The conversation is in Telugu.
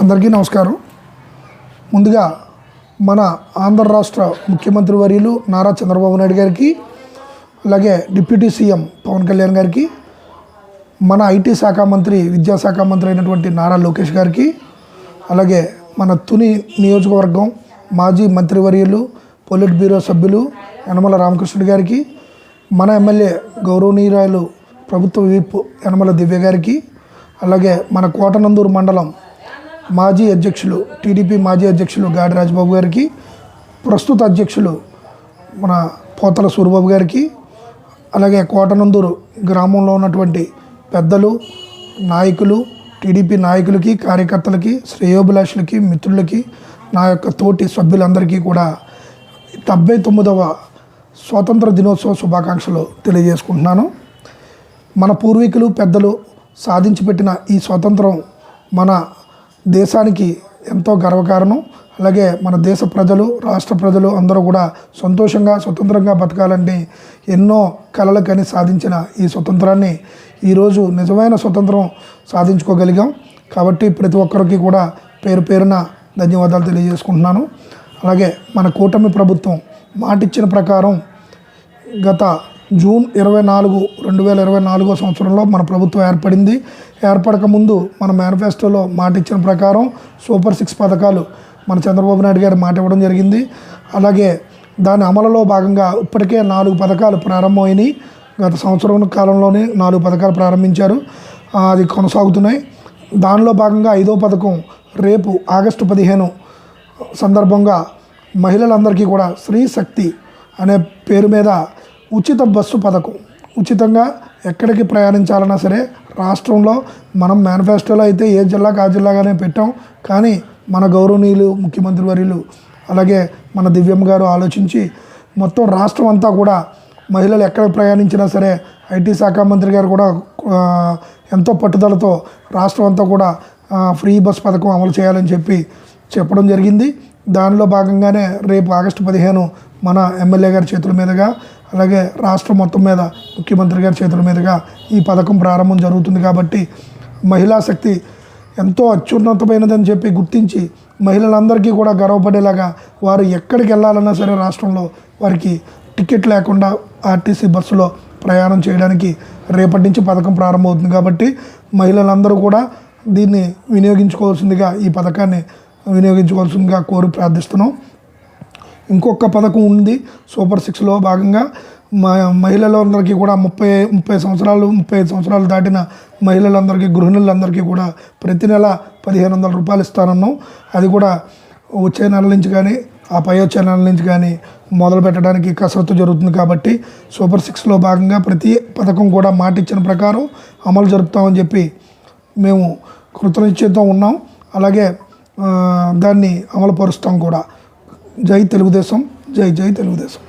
అందరికీ నమస్కారం. ముందుగా మన ఆంధ్ర రాష్ట్ర ముఖ్యమంత్రి వర్యులు నారా చంద్రబాబు నాయుడు గారికి అలాగే డిప్యూటీ సీఎం పవన్ కళ్యాణ్ గారికి మన ఐటీ శాఖ మంత్రి విద్యాశాఖ మంత్రి అయినటువంటి నారా లోకేష్ గారికి అలాగే మన తుని నియోజకవర్గం మాజీ మంత్రివర్యులు పొలిట్ బ్యూరో సభ్యులు యనమల రామకృష్ణుడు గారికి మన ఎమ్మెల్యే గౌరవనీయురాయలు ప్రభుత్వ విప్ యనమల దివ్య గారికి అలాగే మన కోటనందూరు మండలం మాజీ అధ్యక్షులు టీడీపీ మాజీ అధ్యక్షులు గాడి రాజబాబు గారికి ప్రస్తుత అధ్యక్షులు మన పోతల సూరిబాబు గారికి అలాగే కోటనందూరు గ్రామంలో ఉన్నటువంటి పెద్దలు నాయకులు టీడీపీ నాయకులకి కార్యకర్తలకి శ్రేయోభిలాషులకి మిత్రులకి నా యొక్క తోటి సభ్యులందరికీ కూడా డెబ్బై తొమ్మిదవ స్వాతంత్ర దినోత్సవ శుభాకాంక్షలు తెలియజేసుకుంటున్నాను. మన పూర్వీకులు పెద్దలు సాధించి పెట్టిన ఈ స్వాతంత్రం మన దేశానికి ఎంతో గర్వకారణం. అలాగే మన దేశ ప్రజలు రాష్ట్ర ప్రజలు అందరూ కూడా సంతోషంగా స్వతంత్రంగా బతకాలని ఎన్నో కలలు కని సాధించిన ఈ స్వతంత్రాన్ని ఈరోజు నిజమైన స్వతంత్రం సాధించుకోగలిగాం. కాబట్టి ప్రతి ఒక్కరికి కూడా పేరు పేరున ధన్యవాదాలు తెలియజేసుకుంటున్నాను. అలాగే మన కూటమి ప్రభుత్వం మాటిచ్చిన ప్రకారం గత జూన్ ఇరవై నాలుగు రెండు వేల ఇరవై నాలుగో సంవత్సరంలో మన ప్రభుత్వం ఏర్పడింది. ఏర్పడక ముందు మన మేనిఫెస్టోలో మాట ఇచ్చిన ప్రకారం సూపర్ సిక్స్ పథకాలు మన చంద్రబాబు నాయుడు గారు మాట ఇవ్వడం జరిగింది. అలాగే దాని అమలులో భాగంగా ఇప్పటికే నాలుగు పథకాలు ప్రారంభమైనాయి. గత సంవత్సరం కాలంలోనే నాలుగు పథకాలు ప్రారంభించారు. అది కొనసాగుతున్నాయి. దానిలో భాగంగా ఐదో పథకం రేపు ఆగస్టు పదిహేను సందర్భంగా మహిళలందరికీ కూడా స్త్రీ శక్తి అనే పేరు మీద ఉచిత బస్సు పథకం. ఉచితంగా ఎక్కడికి ప్రయాణించాలన్నా సరే రాష్ట్రంలో మనం మేనిఫెస్టోలో అయితే ఏ జిల్లాకు ఆ జిల్లాగానే పెట్టాం. కానీ మన గౌరవనీయులు ముఖ్యమంత్రి వర్యులు అలాగే మన దివ్యమ్మ గారు ఆలోచించి మొత్తం రాష్ట్రం అంతా కూడా మహిళలు ఎక్కడ ప్రయాణించినా సరే ఐటీ శాఖ మంత్రి గారు కూడా ఎంతో పట్టుదలతో రాష్ట్రం అంతా కూడా ఫ్రీ బస్ పథకం అమలు చేయాలని చెప్పి చెప్పడం జరిగింది. దానిలో భాగంగానే రేపు ఆగస్టు పదిహేను మన ఎమ్మెల్యే గారి చేతుల మీదుగా అలాగే రాష్ట్రం మొత్తం మీద ముఖ్యమంత్రి గారి చేతుల మీదుగా ఈ పథకం ప్రారంభం జరుగుతుంది కాబట్టి మహిళా శక్తి ఎంతో అత్యున్నతమైనదని చెప్పి గుర్తించి మహిళలందరికీ కూడా గర్వపడేలాగా వారు ఎక్కడికి వెళ్ళాలన్నా సరే రాష్ట్రంలో వారికి టికెట్ లేకుండా ఆర్టీసీ బస్సులో ప్రయాణం చేయడానికి రేపటి నుంచి పథకం ప్రారంభమవుతుంది కాబట్టి మహిళలందరూ కూడా దీన్ని వినియోగించుకోవాల్సిందిగా ఈ పథకాన్ని వినియోగించుకోవాల్సిందిగా కోరి ప్రార్థిస్తున్నాం. ఇంకొక పథకం ఉంది సూపర్ సిక్స్లో భాగంగా. మా మహిళలందరికీ కూడా ముప్పై ముప్పై సంవత్సరాలు ముప్పై ఐదు సంవత్సరాలు దాటిన మహిళలందరికీ గృహిణులందరికీ కూడా ప్రతి నెల పదిహేను వందల రూపాయలు ఇస్తానన్నాం. అది కూడా వచ్చే నెల నుంచి కానీ ఆ పై వచ్చే నెల నుంచి కానీ మొదలు పెట్టడానికి కసరత్తు జరుగుతుంది కాబట్టి సూపర్ సిక్స్లో భాగంగా ప్రతి పథకం కూడా మాట ఇచ్చిన ప్రకారం అమలు జరుపుతామని చెప్పి మేము కృతనిశ్చయంతో ఉన్నాం. అలాగే దాన్ని అమలుపరుస్తాం కూడా. జై తెలుగుదేశం జై జై తెలుగుదేశం.